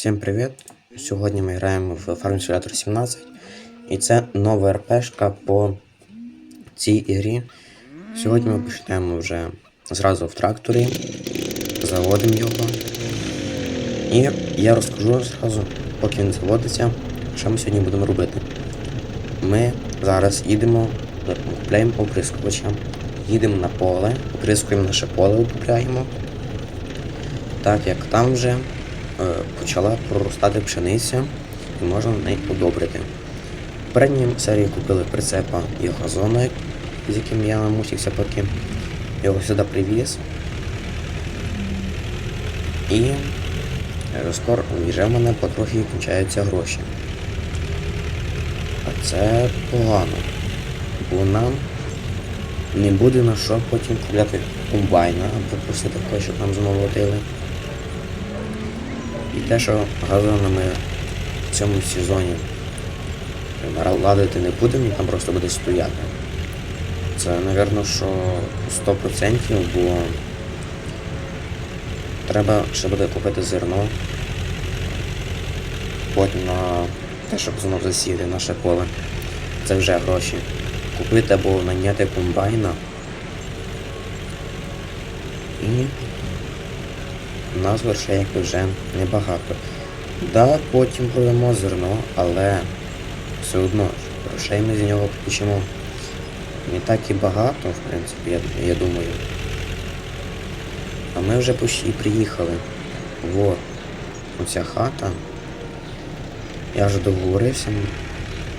Всім привіт! Сьогодні ми граємо в Farm Simulator 17 і це нова РПшка по цій ігрі. Сьогодні ми почнемо вже зразу в тракторі, заводимо його. І я розкажу зразу, поки він заводиться, що ми сьогодні будемо робити. Ми зараз їдемо, купляємо оприскувача, їдемо на поле, оприскуємо наше поле, обробляємо. Так як там вже почала проростати пшениця і можна неї удобрити. В попередній серії купили прицепа і газона, з яким я намусився поки його сюди привіз. І е, скоро вже в мене потрохи кінчаються гроші. А це погано, бо нам не буде на що потім купляти комбайна або просити когось, щоб нам замолотили. І те, що газонами в цьому сезоні ладити не будемо, там просто буде стояти. Це, напевно, що 100%, бо треба ще буде купити зерно. Потім на те, щоб знов засіяти наше поле. Це вже гроші. Купити або наняти комбайна. І у нас грошей якби вже небагато. Да, потім продамо зерно, але все одно грошей ми з нього получимо не так і багато, в принципі, я, я думаю. А ми вже почти приїхали. Вот. Оця хата. Я вже договорився.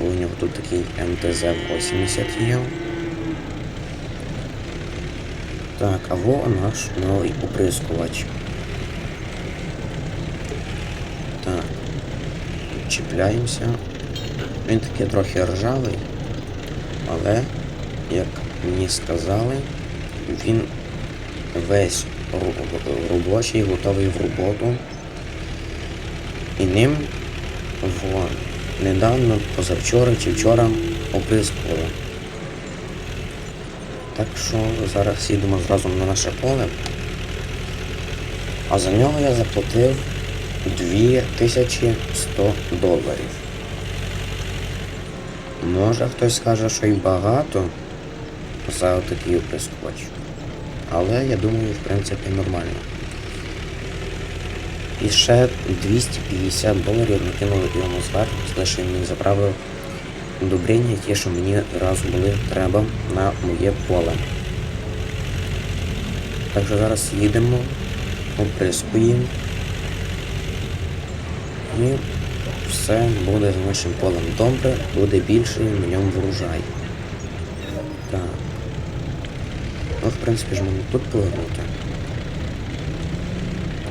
У нього тут такий МТЗ-80 є. Так, а во наш новий оприскувач. Так. Чіпляємося. Він такий трохи ржавий, але, як мені сказали, він весь робочий, готовий в роботу. І ним в недавно, позавчора чи вчора оприскували. Так що зараз їдемо зразу на наше поле. А за нього я заплатив 2100 доларів. Може хтось скаже, що й багато за такий оприскувач. Але я думаю, в принципі, нормально. І ще 250 доларів накинули йому зверху, що він заправив удобрення, ті, що мені раз були треба на моє поле. Так що зараз їдемо, оприскуємо. І все буде з нашим полем добре, буде більший на ньому врожай. Так. Ну, в принципі ж можна тут повернути.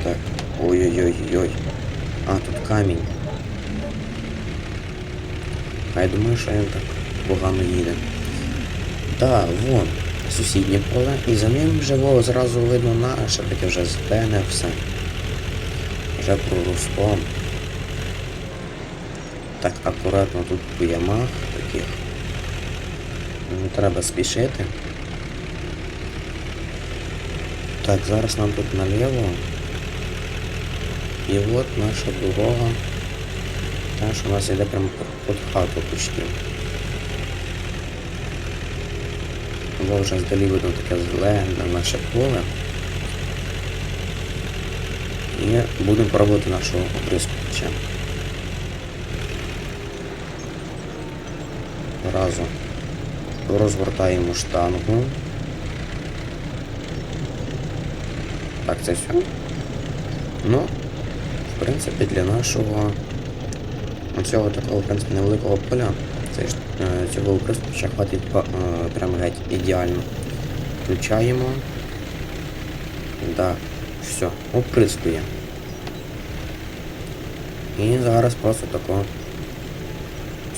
Так. Ой-ой-ой-ой. А, тут камінь. А я думаю, що він так погано їде. Так, вон, сусіднє поле, і за ним вже во, зразу видно наше, таке вже збене все. Вже проросло. Так, акуратно тут по ямах таких. Не треба спішити. Так, зараз нам тут наліво. І от наша дорога. Та, що у нас йде прямо під хату почти. Бо вже здалі видно таке зелене наше поле. І будемо пробувати нашого оприскувача. Разом розвертаємо штангу. Так, це все. Ну, в принципі, для нашого цього такого, в принципі, невеликого поля, е, цього оприскувача хватить е, прямо геть ідеально. Включаємо. Да, все, оприскує. І зараз просто тако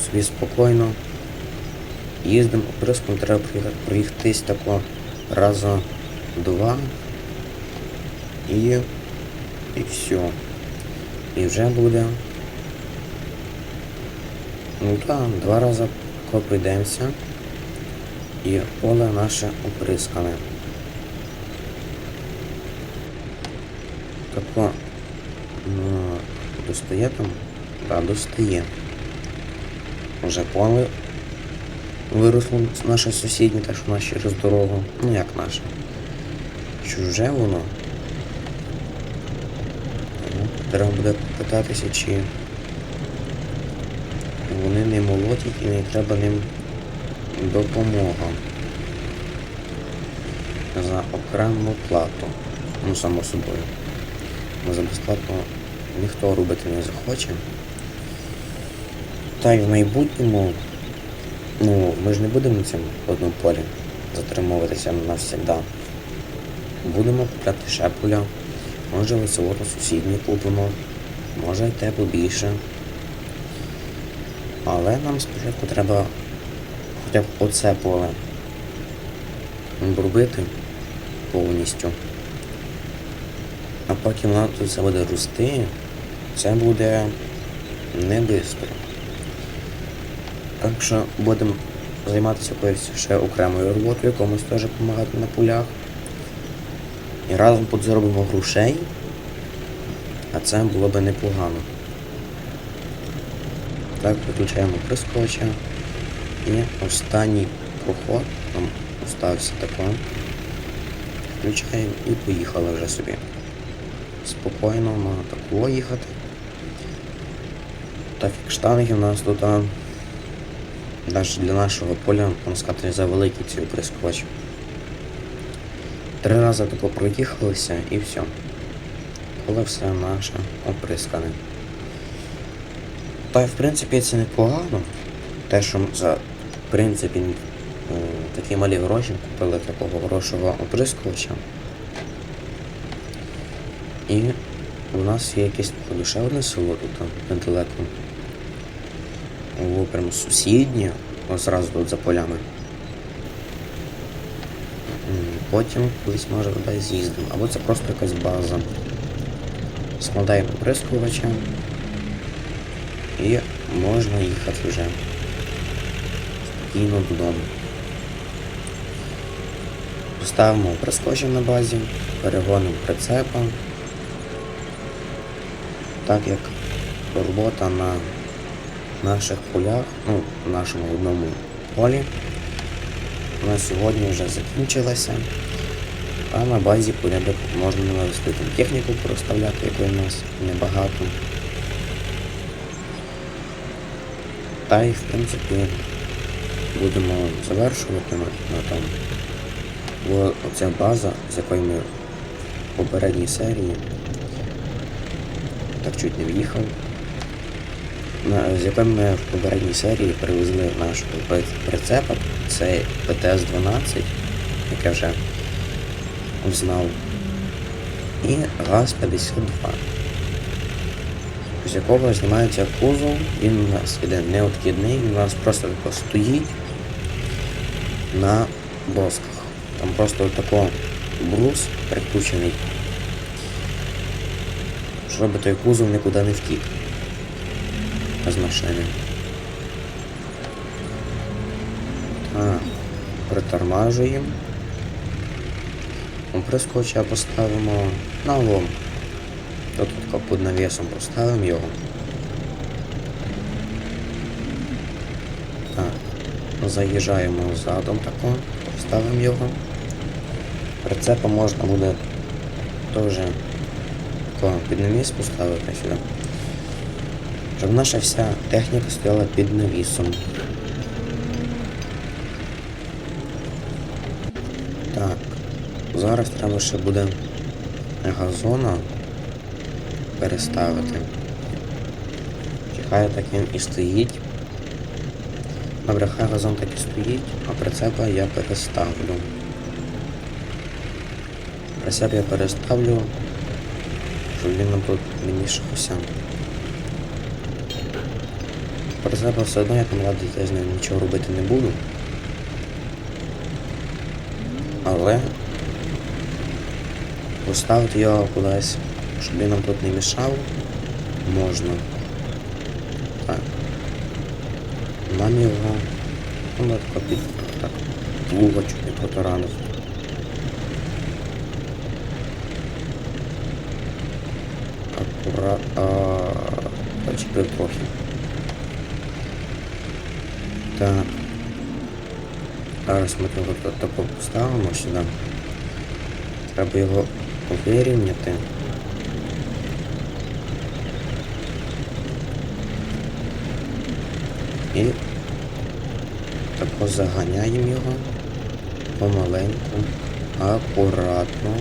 собі спокійно їздимо, оприскуємо, треба проїхатись тако раза два і, і все. І вже буде. Ну так, два рази пройдемося. І поле наше оприскане. Тако ну, достає там? Да, достає. Вже поле виросло наше сусіднє, те, що в нас через дорогу. Ну як наше. Чуже воно. Ну, Треба буде питатися, чи вони не молотять і не треба ним допомога. За окрему плату. Ну, само собою. Бо за безплатно ніхто робити не захоче. Та й в майбутньому, ну, ми ж не будемо на цьому одному полі затримуватися навсегда. Будемо купляти ще поля, може веселото сусідні купимо, може й те побільше. Але нам спочатку треба хоча б оце поле обробити повністю. А потім воно тут все буде рости, це буде не швидко. Так що будемо займатися якоюсь ще окремою роботою, комусь теж допомагати на полях. І разом тут заробимо грошей, а це було би непогано. Так, виключаємо прискоча. І останній проход нам остався тако. Включаємо і поїхали вже собі. Спокійно можна тако їхати. Так як штанги у нас тут навіть для нашого поля, можна сказати, завеликий цей прискоч. Три рази тако проїхалися і все. Поле все наше оприскане. Та й в принципі це непогано. Те, що за в принципі такі малі гроші купили такого хорошого оприскувача. І у нас є якесь ще село тут там, недалеко. О, прямо сусіднє, ось зразу тут за полями. Потім колись може туди з'їздимо. Або це просто якась база. Складаємо оприскувача. І можна їхати вже спокійно додому. Поставимо прискочимо на базі, перегонимо прицепа. Так як робота на наших полях, ну, в нашому одному полі, на сьогодні вже закінчилася. А на базі порядок можна навести там техніку проставляти, якої у нас небагато. Та й в принципі будемо завершувати на, тому. Бо оця база, з якої ми в попередній серії так чуть не в'їхав. З якої ми в попередній серії привезли наш при- прицепа, це ПТС-12, яке вже знав. І ГАЗ-52 з якого знімається кузов, він у нас іде необхідний, він у нас просто тако стоїть на досках. Там просто тако брус прикручений, щоб той кузов нікуди не втік з машини. Так, притормажуємо. Прискоча поставимо на лом. Тут під навісом поставимо його. Так, заїжджаємо задом тако, ставимо його. Прицепа можна буде теж під навіс поставити сюди. Щоб наша вся техніка стояла під навісом. Так, зараз треба ще буде газона переставити. Хай так він і стоїть. Добре, хай газон так і стоїть, а прицепа я переставлю. Прицеп я переставлю, щоб він нам тут не мішався. Прицепа все одно я там ладити з ним нічого робити не буду. Але поставити його кудись, щоб він нам тут не мішав, можна. Так. Нам його. Ну, так, під, так, плуга чуть протаранив. Акура... Почепив трохи. Зараз ми його тут тако поставимо сюди. Треба його вирівняти. І тако заганяємо його помаленьку, акуратно.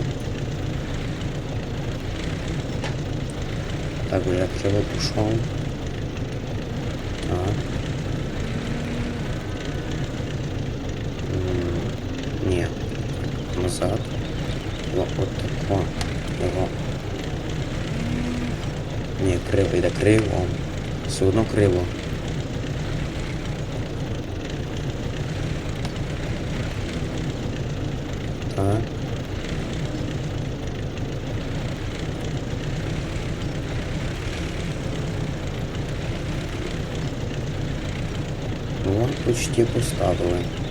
Так, вже криво пішов. Так. Ні. Назад. О, от тако. Його. Ні, криво, йде криво. Все одно криво. Так. О, почти поставили.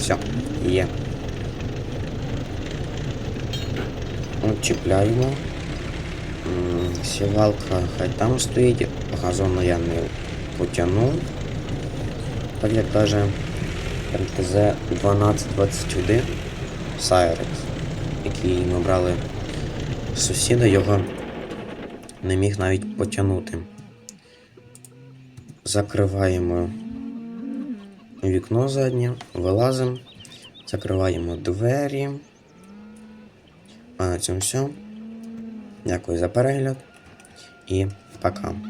Все, є. От чіпляємо. Сівалка хай там стоїть, газону я не потягнув. Так як каже МТЗ 1221 Cyrex, який ми брали сусіда, його не міг навіть потягнути. Закриваємо вікно заднє, вилазимо, закриваємо двері. А на цьому все. Дякую за перегляд і пока.